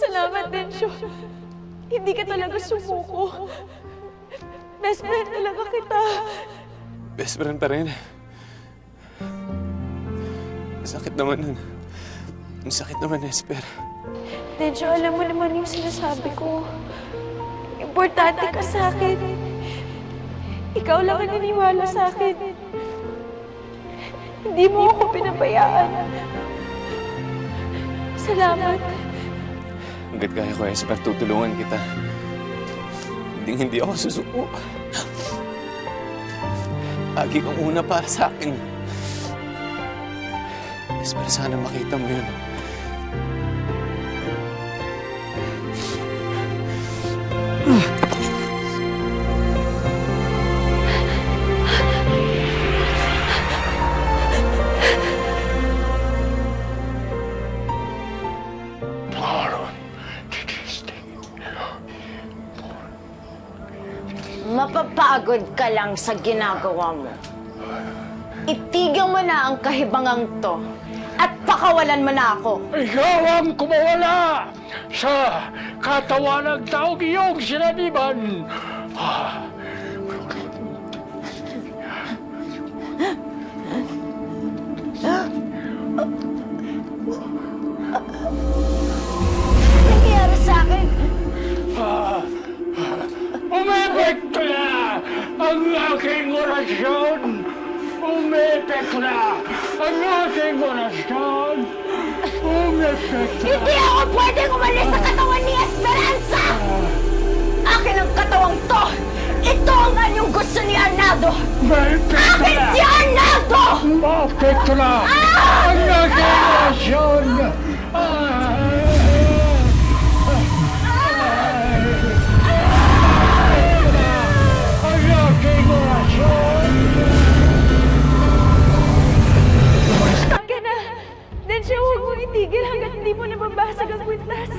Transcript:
Salamat, Densyo. Hindi ka talaga sumuko. Best friend talaga kita. Best friend pa rin. Sakit naman nun. Ang sakit naman, Esper. Densyo, alam mo naman yung sinasabi ko. Importante ka sa akin. Ikaw lang ang naniwala sa akin. Hindi mo ako pinabayaan. Salamat. Hanggat kaya ko, Esper, tutulungan kita. Hindi hindi ako susuko. Lagi kang una para sa akin. Esper, sana makita mo yun. Mapapagod ka lang sa ginagawa mo. Itigil mo na ang kahibangang to at pakawalan mo na ako. Ikaw ang kumawala sa katawan ng taong iyong sinaniban. Ah, ang aking orasyon. Umepekto na ang aking orasyon. Umepekto na. Hindi ako pwedeng umalis sa katawan ni Esperanza! Akin ang katawang to! Ito ang anyong gusto ni Arnaldo! Umepekto Akin na. si Arnaldo! Umepekto na ang aking orasyon. Ah. Huwag mo itigil hanggat hindi mo nababasag ang kwintas.